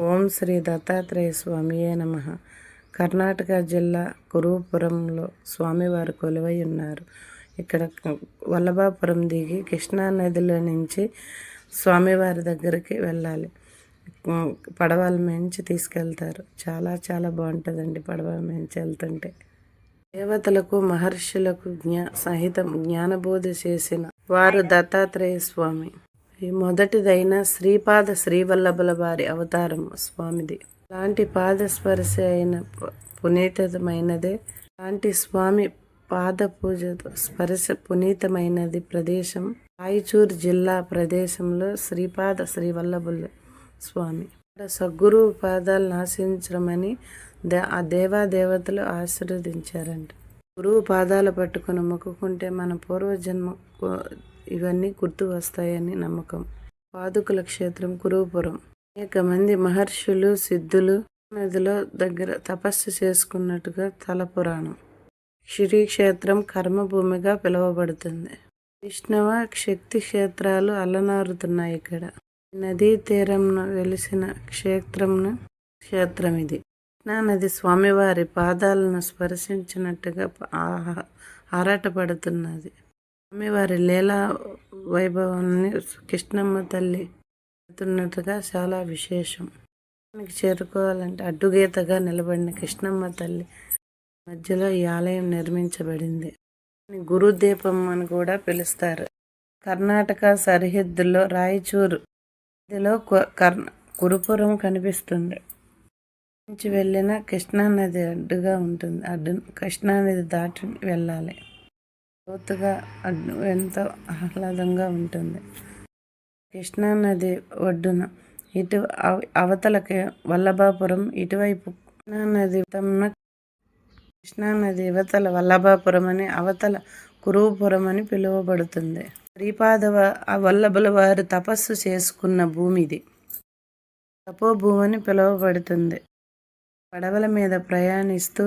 ఓం శ్రీ దత్తాత్రేయ స్వామియే నమ. కర్ణాటక జిల్లా కురుపురంలో స్వామివారు కొలువై ఉన్నారు. ఇక్కడ వల్లభాపురం దిగి కృష్ణా నదిలో నుంచి స్వామివారి దగ్గరికి వెళ్ళాలి. పడవల మించి తీసుకెళ్తారు. చాలా చాలా బాగుంటుందండి పడవల మించి వెళ్తుంటే. దేవతలకు మహర్షులకు జ్ఞా సహితం జ్ఞానబోధ చేసిన వారు దత్తాత్రేయ స్వామి. మొదటిదైన శ్రీపాద శ్రీవల్లభుల వారి అవతారం స్వామిది. లాంటి పాద స్పర్శ అయిన పు- పునీతమైనదే. లాంటి స్వామి పాద పూజ స్పర్శ పునీతమైనది ప్రదేశం రాయచూర్ జిల్లా ప్రదేశంలో శ్రీపాద శ్రీవల్లభుల స్వామి. ఇక్కడ పాదాలు నాశించమని దే- ఆ దేవాదేవతలు ఆశీర్వదించారంట. గురువు పాదాలు పట్టుకుని మొక్కుకుంటే మన పూర్వజన్మ ఇవన్నీ గుర్తు వస్తాయని నమ్మకం. పాదుకుల క్షేత్రం కురుపురం. అనేక మంది మహర్షులు సిద్ధులు నదిలో దగ్గర తపస్సు చేసుకున్నట్టుగా తల పురాణం. క్షేత్రం కర్మభూమిగా పిలువబడుతుంది. విష్ణవ శక్తి క్షేత్రాలు అల్లనారుతున్నాయి ఇక్కడ. నదీ తీరంను వెలిసిన క్షేత్రంను క్షేత్రం ఇది. కృష్ణా నది స్వామివారి పాదాలను స్పర్శించినట్టుగా ఆరాటపడుతున్నది. అమ్మవారి లీలా వైభవాన్ని కృష్ణమ్మ తల్లి పెడుతున్నట్టుగా చాలా విశేషం. దానికి చేరుకోవాలంటే అడ్డుగీతగా నిలబడిన కృష్ణమ్మ తల్లి మధ్యలో ఈ ఆలయం నిర్మించబడింది. గురుదీపం అని కూడా పిలుస్తారు. కర్ణాటక సరిహద్దులో రాయచూరు ఇదిలో కర్ణ కురుపురం కనిపిస్తుంది. నుంచి వెళ్ళిన కృష్ణానది అడ్డుగా ఉంటుంది. అడ్డు కృష్ణానది దాటి వెళ్ళాలి. లోతుగా అడ్డు ఎంతో ఆహ్లాదంగా ఉంటుంది. కృష్ణానది ఒడ్డున ఇటు అవతలకి వల్లభాపురం ఇటువైపు కృష్ణా నది తమ్మున కృష్ణానది యువతల వల్లభాపురం అని అవతల కురువుపురం అని పిలువబడుతుంది. శ్రీపాదవ ఆ వల్లభుల వారు తపస్సు చేసుకున్న భూమిది. తపోభూమి అని పిలువబడుతుంది. పడవల మీద ప్రయాణిస్తూ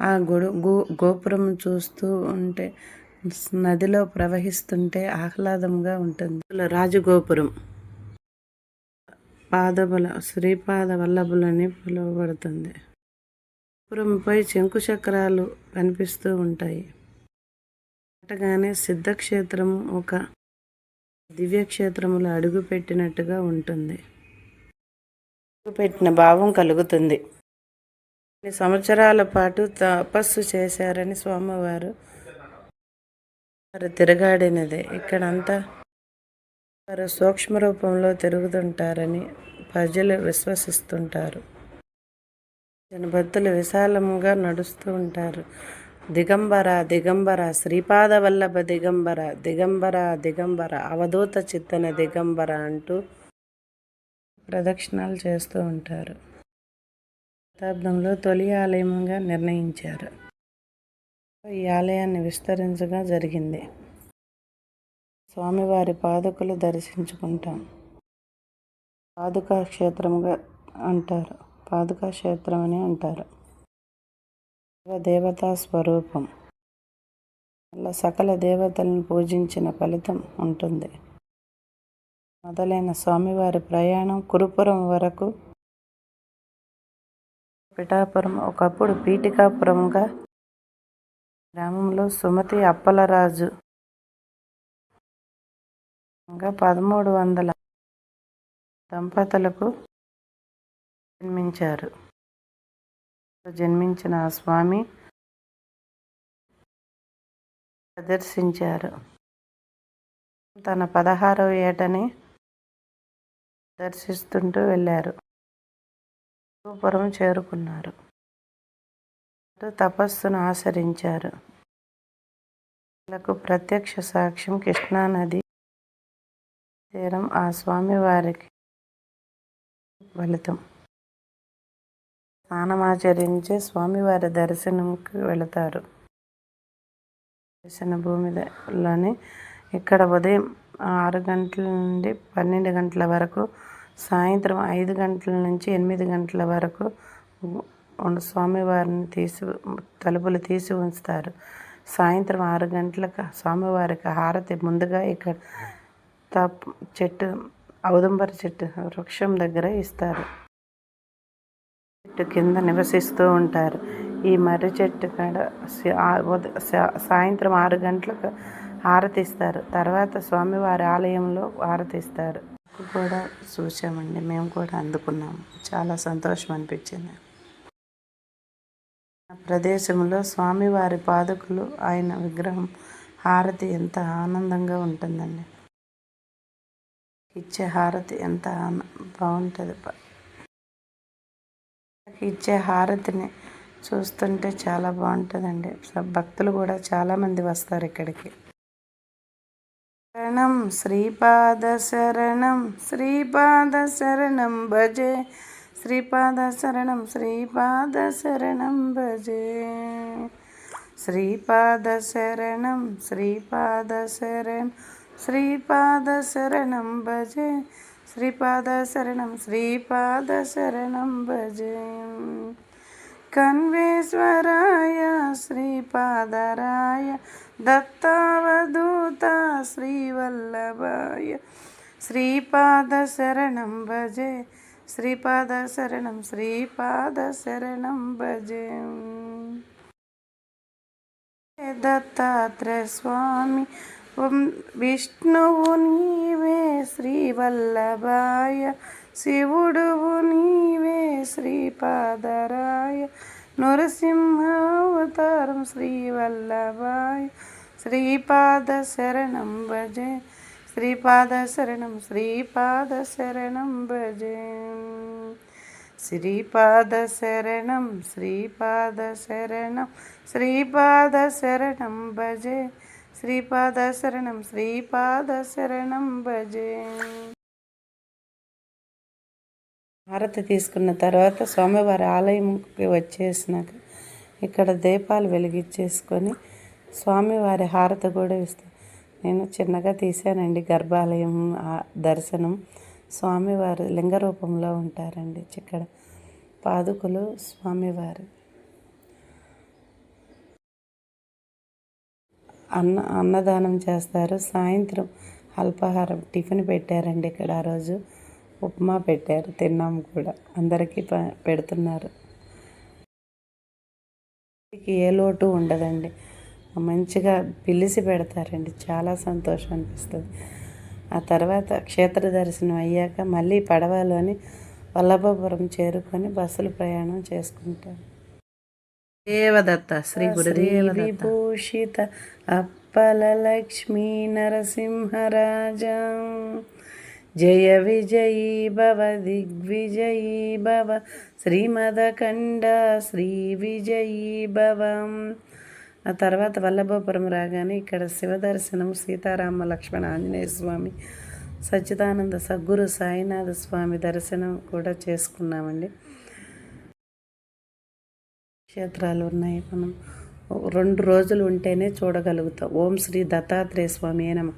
ఆ గొడు గో గోపురం చూస్తూ ఉంటే నదిలో ప్రవహిస్తుంటే ఆహ్లాదంగా ఉంటుంది. రాజగోపురం. పాదబల శ్రీపాద వల్లభులని పిలువబడుతుంది. గోపురంపై శంకు చక్రాలు కనిపిస్తూ ఉంటాయి. అటగానే సిద్ధక్షేత్రం ఒక దివ్యక్షేత్రములో అడుగుపెట్టినట్టుగా ఉంటుంది. పెట్టిన భావం కలుగుతుంది. కొన్ని సంవత్సరాల పాటు తపస్సు చేశారని స్వామివారు వారు తిరగాడినదే. ఇక్కడంతా వారు సూక్ష్మ రూపంలో తిరుగుతుంటారని ప్రజలు విశ్వసిస్తుంటారు. జన భక్తులు విశాలంగా నడుస్తూ ఉంటారు. దిగంబర దిగంబర శ్రీపాద వల్లభ దిగంబర దిగంబర దిగంబర అవధూత చిత్తన దిగంబర అంటూ ప్రదక్షిణాలు చేస్తూ ఉంటారు. శతాబ్దంలో తొలి ఆలయంగా నిర్ణయించారు. ఈ ఆలయాన్ని విస్తరించగా జరిగింది. స్వామివారి పాదుకలు దర్శించుకుంటాం. పాదుకా క్షేత్రంగా అంటారు. పాదుకా క్షేత్రం అని అంటారు. దేవతా స్వరూపం. అలా సకల దేవతలను పూజించిన ఫలితం ఉంటుంది. మొదలైన స్వామివారి ప్రయాణం కురుపురం వరకు. పిఠాపురం ఒకప్పుడు పీఠికాపురంగా గ్రామంలో సుమతి అప్పలరాజు. ఇంకా పదమూడు వందల దంపతులకు జన్మించారు. జన్మించిన ఆ స్వామి ప్రదర్శించారు. తన పదహారవ ఏటని దర్శిస్తుంటూ వెళ్ళారు. పురం చేరుకున్నారు. తపస్సును ఆచరించారు. వాళ్ళకు ప్రత్యక్ష సాక్ష్యం కృష్ణానది తీరం ఆ స్వామివారికి ఫలితం. స్నానమాచరించి స్వామివారి దర్శనంకి వెళతారు. దర్శన భూమిలోని ఇక్కడ ఉదయం ఆరు గంటల నుండి పన్నెండు గంటల వరకు సాయంత్రం ఐదు గంటల నుంచి ఎనిమిది గంటల వరకు స్వామివారిని తీసి తలుపులు తీసి ఉంచుతారు. సాయంత్రం ఆరు గంటలకు స్వామివారికి హారతి. ముందుగా ఇక్కడ తప్ చెట్టు ఔదంబర చెట్టు వృక్షం దగ్గర ఇస్తారు. చెట్టు కింద నివసిస్తూ ఉంటారు. ఈ మర్రి చెట్టు కాడ సాయంత్రం ఆరు గంటలకు హారతిస్తారు తర్వాత స్వామివారి ఆలయంలో హారతిస్తారు కూడా చూసామండి మేము కూడా అందుకున్నాము. చాలా సంతోషం అనిపించింది. ఆ ప్రదేశంలో స్వామివారి పాదుకులు ఆయన విగ్రహం హారతి ఎంత ఆనందంగా ఉంటుందండి. ఇచ్చే హారతి ఎంత బాగుంటుంది ఇచ్చే హారతిని చూస్తుంటే చాలా బాగుంటుందండి. భక్తులు కూడా చాలామంది వస్తారు ఇక్కడికి. శరణం శ్రీపాద శరణం శ్రీపాద శరణం భజే శ్రీపాద శరణం శ్రీపాద శరణం భజే. శ్రీపాద శరణం శ్రీపాద శరణం శ్రీపాద శరణం భజే. శ్రీపాద శరణం శ్రీపాద శరణం భజే. కన్వేశ్వరాయ శ్రీపాదరాయ దత్తావధూత శ్రీవల్లభాయ శ్రీపాద శరణం భజే. శ్రీపాద శరణం శ్రీపాద శరణం భజే దత్తాత్రేయ స్వామి ఓం విష్ణువు నీవే శ్రీవల్లభాయ శివుడువు నీవే శ్రీపాదరాయ నృసింహావతారం శ్రీవల్లభాయ శ్రీపాద శరణం భజే. శ్రీపాద శరణం శ్రీపాద శరణం భజే. శ్రీపాద శరణం శ్రీపాద శరణం శ్రీపాద శరణం భజే. శ్రీపాద శరణం శ్రీపాద శరణం భజే. హారతి తీసుకున్న తర్వాత స్వామివారి ఆలయంకి వచ్చేసినాక ఇక్కడ దీపాలు వెలిగించేసుకొని స్వామివారి హారతి కూడా ఇస్తాం నేను చిన్నగా తీశానండి గర్భాలయం దర్శనం. స్వామివారు లింగ రూపంలో ఉంటారండి ఇక్కడ పాదుకులు స్వామివారి. అన్న అన్నదానం చేస్తారు. సాయంత్రం అల్పాహారం టిఫిన్ పెట్టారండి ఇక్కడ ఆ రోజు. ఉప్మా పెట్టారు తిన్నాము కూడా. అందరికీ పెడుతున్నారు. ఏ లోటు ఉండదండి. మంచిగా పిలిచి పెడతారండి. చాలా సంతోషం అనిపిస్తుంది. ఆ తర్వాత క్షేత్ర దర్శనం అయ్యాక మళ్ళీ పడవలోని వల్లభపురం చేరుకొని బస్సులు ప్రయాణం చేసుకుంటారు. దేవదత్త శ్రీ గురుదేవ విభూషిత అప్పల లక్ష్మీ నరసింహరాజా. జయ విజయీ భవ దిగ్విజయీ భవ. శ్రీమదకండ శ్రీ విజయీ భవ. ఆ తర్వాత వల్లభాపురం రాగానే ఇక్కడ శివదర్శనం సీతారామ లక్ష్మణ ఆంజనేయ స్వామి సచ్చిదానంద సద్గురు సాయినాథ స్వామి దర్శనం కూడా చేసుకున్నామండి. క్షేత్రాలు ఉన్నాయి. మనం రెండు రోజులు ఉంటేనే చూడగలుగుతాం. ఓం శ్రీ దత్తాత్రేయ స్వామి నమ.